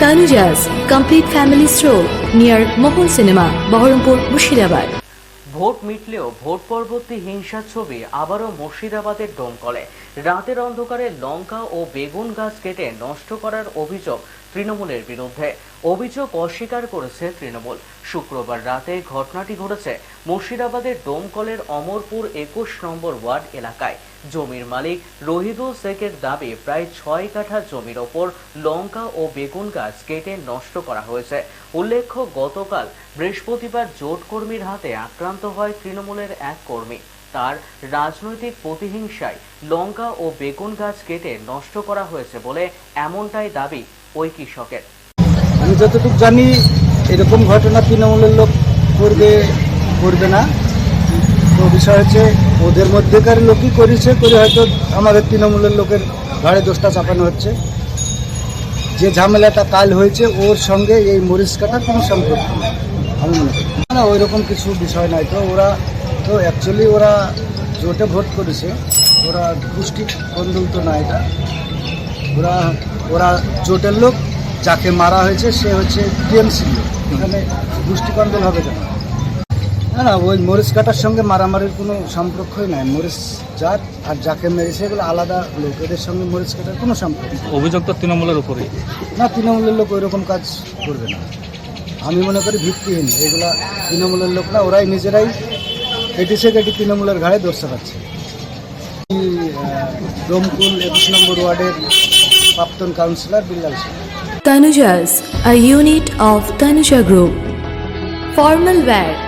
Tanuja's complete family stroll near Mohol Cinema, Baharampur, Mushirabad. Vote মিটলেও vote পরবর্তী হিংসার ছবি আবারও মুর্শিদাবাদের ডোমকলে রাতের অন্ধকারে লঙ্কা ও বেগুন গাছ কেটে নষ্ট করার অভিযোগ তৃণমূলের বিরুদ্ধে। অভিযোগ অস্বীকার করেছে তৃণমূল। শুক্রবার রাতে ঘটনাটি ঘটেছে মুর্শিদাবাদের ডোমকলের অমরপুর একুশ নম্বর ওয়ার্ড এলাকায়। জমির মালিক রহিদুল শেখের দাবি, প্রায় ছয় কাঠা জমির ওপর লঙ্কা ও বেগুন গাছ কেটে নষ্ট করা হয়েছে। উল্লেখ্য, গতকাল বৃহস্পতিবার জোট কর্মীর হাতে আক্রান্ত হয় তৃণমূলের এক কর্মী। তার রাজনৈতিক প্রতিহিংসায় লঙ্কা ও বেগুন গাছ কেটে নষ্ট করা হয়েছে বলে এমনটাই দাবি ওই কৃষকের। আমি যতটুকু জানি, এরকম ঘটনা তৃণমূলের লোক করবে করবে না। বিষয় হচ্ছে, ওদের মধ্যেকার লোকই করেছে করে হয়তো আমাদের তৃণমূলের লোকের ঘাড়ে দোষটা চাপানো হচ্ছে। যে ঝামেলাটা কাল হয়েছে, ওর সঙ্গে এই মরিচ কাটার কোনো সম্পর্ক আমি মনে করি না ওই রকম কিছু বিষয় নাই। তো ওরা, তো অ্যাকচুয়ালি ওরা জোটে ভোট করেছে। ওরা গোষ্ঠী কন্দল তো না এটা। ওরা ওরা জোটের লোক, যাকে মারা হয়েছে, সে হচ্ছে টিএমসি লোক। এখানে গোষ্ঠীকন্দল হবে কেন? না না ওই মরিচ কাটার সঙ্গে মারামারির কোনো সম্পর্কই নাই। মরিচ জাত আর যাকে মেরেছে এগুলো আলাদা লোক। এদের সঙ্গে মরিচ কাটার কোনো সম্পর্ক। অভিযোগ তো তৃণমূলের উপরে না তৃণমূলের লোক ওই রকম কাজ করবে না। আমি মনে করি ভিত্তিহীন। এগুলা তৃণমূলের লোক না ওরাই নিজেরাই কেটেছে এটি তৃণমূলের ঘাড়ে দোষ পাচ্ছে এই, আহ, একুশ নম্বর ওয়ার্ডের প্রাক্তন councillor Billal Singh Tanuja's, a unit of Tanuja Group. Formal wear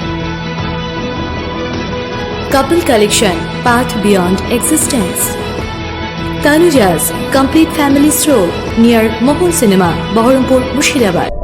Couple collection, path beyond existence. Tanuja's complete family stroll near Mohol Cinema, Baharampur, Mushirabad.